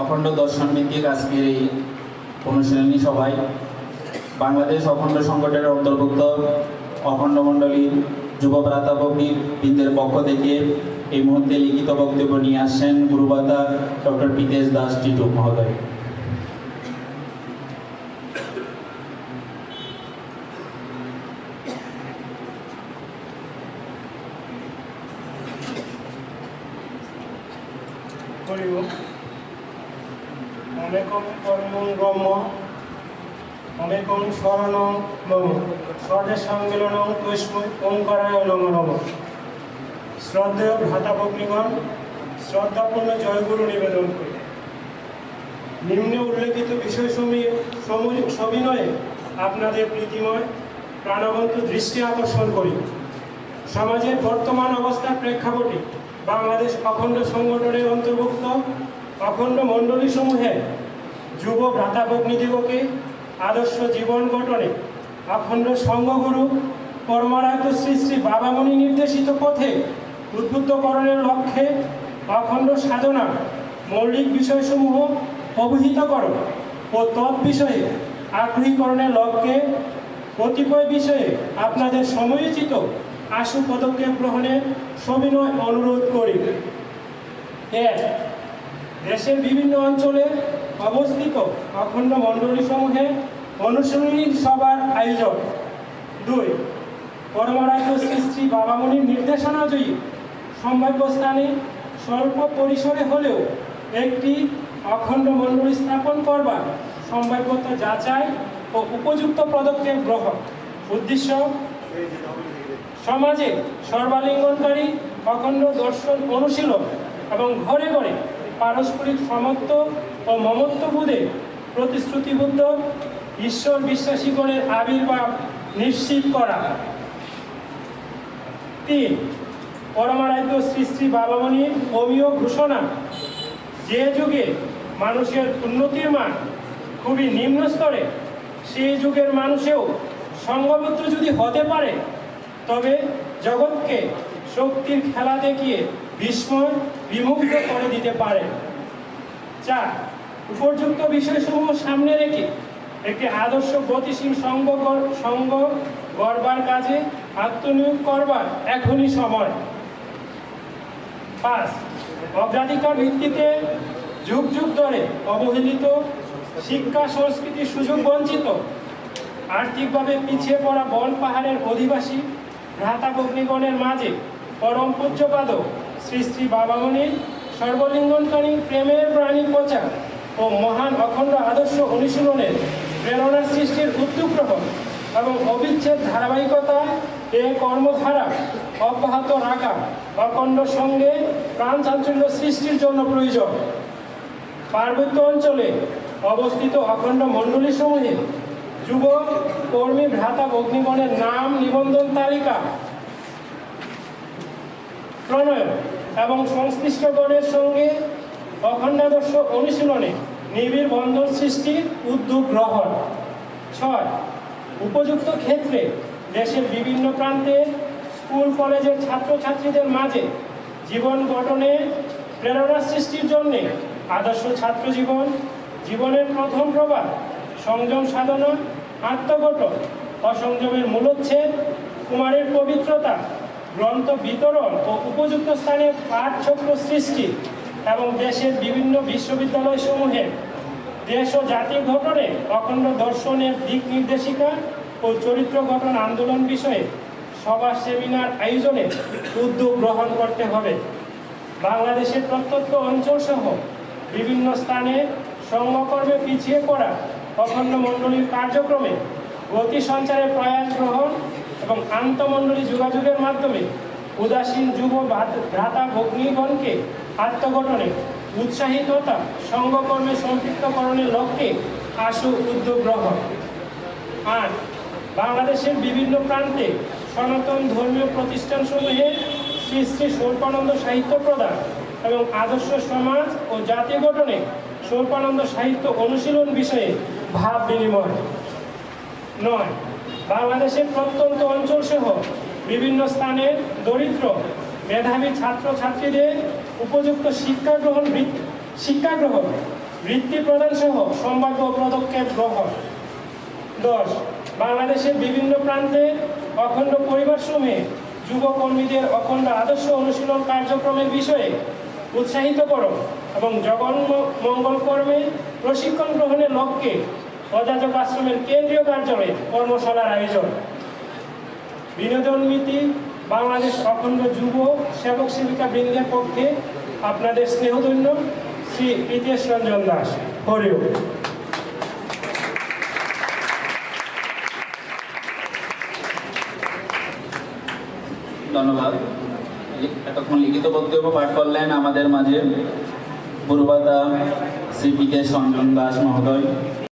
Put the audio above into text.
অখণ্ড দর্শন ভিত্তিক আজকের এই অনুশীলনী সভায় বাংলাদেশ অখণ্ড সংগঠনের অন্তর্ভুক্ত অখণ্ড মণ্ডলীর যুব প্রাতাপগ্নির বৃন্দের পক্ষ থেকে এই মুহূর্তে লিখিত বক্তব্য নিয়ে আসছেন গুরুবাতা ডক্টর পিতেশ দাস টিটু মহোদয়। হরিব অনেকম ব্রহ্ম অনেকম স্মরণং মম স্বর্ণের সম্মেলনং ওঙ্কারায় নম নম। শ্রদ্ধেয় জয়গুরু নিবেদন নিম্নে উল্লেখিত বিষয় সবিনয়ে আপনাদের প্রীতিময়, প্রাণবন্ত দৃষ্টি আকর্ষণ করি। সমাজের বর্তমান অবস্থার প্রেক্ষাপটে বাংলাদেশ অখণ্ড সংগঠনের অন্তর্ভুক্ত অখণ্ড মণ্ডলী সমূহে যুব ভ্রাতা ভগ্নীদিগকে আদর্শ জীবন গঠনে অখণ্ড সংঘগুরু কর্মরায়ত শ্রী শ্রী বাবামণি নির্দেশিত পথে উদ্বুদ্ধকরণের লক্ষ্যে অখণ্ড সাধনা মৌলিক বিষয়সমূহ অবহিত করো ও তৎবিষয়ে আগ্রহীকরণের লক্ষ্যে কতিপয় বিষয়ে আপনাদের সময়োচিত আশু পদক্ষেপ গ্রহণে সবিনয় অনুরোধ করি। এক দেশের বিভিন্ন অঞ্চলে অবস্থিত অখণ্ড মণ্ডলী সমূহে অনুশীলনী সভার আয়োজন। দুই পরমারাধ্য শ্রী বাবামণির নির্দেশনাজয়ী সম্ভাব্য স্থানে স্বল্প পরিসরে হলেও একটি অখণ্ড মণ্ডলী স্থাপন করবার সম্ভাব্যতা যাচাই ও উপযুক্ত পদক্ষেপ গ্রহণ। উদ্দেশ্য, সমাজে সর্বালিঙ্গনকারী অখণ্ড দর্শন অনুশীলন এবং ঘরে ঘরে পারস্পরিক সমত্ব ও মমত্ববোধে প্রতিশ্রুতিবদ্ধ ঈশ্বর বিশ্বাসীগণের আবির্ভাব নিশ্চিত করা। তিন, পরমারাধ্য শ্রী শ্রী বাবামণির অমীয় ঘোষণা, যে যুগে মানুষের উন্নতির মান খুবই নিম্ন স্তরে, সেই যুগের মানুষেও সঙ্গবদ্ধ যদি হতে পারে, তবে জগৎকে শক্তির খেলা দেখিয়ে বিস্ময় বিমুগ্ধ করে দিতে পারে। চার, উপযুক্ত বিষয়সমূহ সামনে রেখে একটি আদর্শ গতিশীল সঙ্গ সঙ্গ গড়বার কাজে আত্মনিয়োগ করবার এখনই সময়। পাঁচ, অগ্রাধিকার ভিত্তিতে যুগ যুগ ধরে অবহেলিত শিক্ষা সংস্কৃতির সুযোগ বঞ্চিত, আর্থিকভাবে পিছিয়ে পড়া বন পাহাড়ের অধিবাসী ভ্রাতা ভগ্নিগণের মাঝে পরম পূজ্যপাদ শ্রী শ্রী বাবামণির সর্বলিঙ্গনকারী প্রেমের প্রাণী প্রচার ও মহান অখণ্ড আদর্শ অনুশীলনের প্রেরণা সৃষ্টির উদ্যোগ গ্রহণ এবং অবিচ্ছেদ ধারাবাহিকতা এ কর্মধারা অব্যাহত রাখা অখণ্ড সঙ্গে প্রাণ চাঞ্চল্য সৃষ্টির জন্য প্রয়োজন। পার্বত্য অঞ্চলে অবস্থিত অখণ্ড মণ্ডলী সমূহে যুবক, কর্মী, ভ্রাতা অগ্নিগণের নাম নিবন্ধন তালিকা প্রণয়ন এবং সংশ্লিষ্টগণের সঙ্গে অখণ্ডাদর্শ অনুশীলনে নিবিড় বন্ধন সৃষ্টির উদ্যোগ গ্রহণ। ছয়, উপযুক্ত ক্ষেত্রে দেশের বিভিন্ন প্রান্তে স্কুল, কলেজের ছাত্রছাত্রীদের মাঝে জীবন গঠনে প্রেরণা সৃষ্টির জন্যে আদর্শ ছাত্র জীবন জীবনের প্রথম প্রভাব সংযম সাধনা আত্মগঠন অসংযমের মূলচ্ছেদ, কুমারের পবিত্রতা গ্রন্থ বিতরণ ও উপযুক্ত স্থানে পাঠচক্র সৃষ্টি এবং দেশের বিভিন্ন বিশ্ববিদ্যালয় সমূহে দেশ ও জাতি ঘটনে অখণ্ড দর্শনের দিক নির্দেশিকা ও চরিত্র গঠন আন্দোলন বিষয়ে সভা, সেমিনার, আয়োজনে উদ্যোগ গ্রহণ করতে হবে। বাংলাদেশের প্রত্যন্ত অঞ্চল সহ বিভিন্ন স্থানে সংঘকর্মে পিছিয়ে পড়া অখণ্ড মণ্ডলীর কার্যক্রমে গতি সঞ্চারের প্রয়াস গ্রহণ এবং আন্তমণ্ডলী যোগাযোগের মাধ্যমে উদাসীন যুব ভ্রাত- ভগ্নীগণকে আত্মগঠনে উৎসাহিততা সংঘকর্মে সম্পৃক্তকরণের লক্ষ্যে আশু উদ্যোগ গ্রহণ। আর বাংলাদেশের বিভিন্ন প্রান্তে সনাতন ধর্মীয় প্রতিষ্ঠানসমূহে শ্রী শ্রী স্বরূপানন্দ সাহিত্য প্রদান এবং আদর্শ সমাজ ও জাতি গঠনে স্বরূপানন্দ সাহিত্য অনুশীলন বিষয়ে ভাব বিনিময়। নয় বাংলাদেশের প্রত্যন্ত অঞ্চল সহ বিভিন্ন স্থানে দরিদ্র মেধাবী ছাত্রছাত্রীদের উপযুক্ত শিক্ষা গ্রহণ শিক্ষা গ্রহণ, বৃত্তি প্রদান সহ সম্ভাব্য পদক্ষেপ গ্রহণ। দশ, বাংলাদেশের বিভিন্ন প্রান্তে অখণ্ড পরিবার শ্রমে যুব কর্মীদের অখণ্ড আদর্শ অনুশীলন কার্যক্রমের বিষয়ে উৎসাহিত করো এবং জগন্ম মঙ্গল কর্মে প্রশিক্ষণ গ্রহণের লক্ষ্যে প্রজাতক আশ্রমের কেন্দ্রীয় কার্যালয়ে কর্মশালার আয়োজন। বিনোদন নীতি, বাংলাদেশ অখণ্ড যুব সেবক সেবিকা বৃন্দের পক্ষে আপনাদের স্নেহধন্য শ্রী প্রীতেশ রঞ্জন দাস। হরিও ধন্যবাদ। এতক্ষণ লিখিত বক্তব্য পাঠ করলেন আমাদের মাঝে পূর্বতা শ্রী বিকেশ রঞ্জন দাস মহোদয়।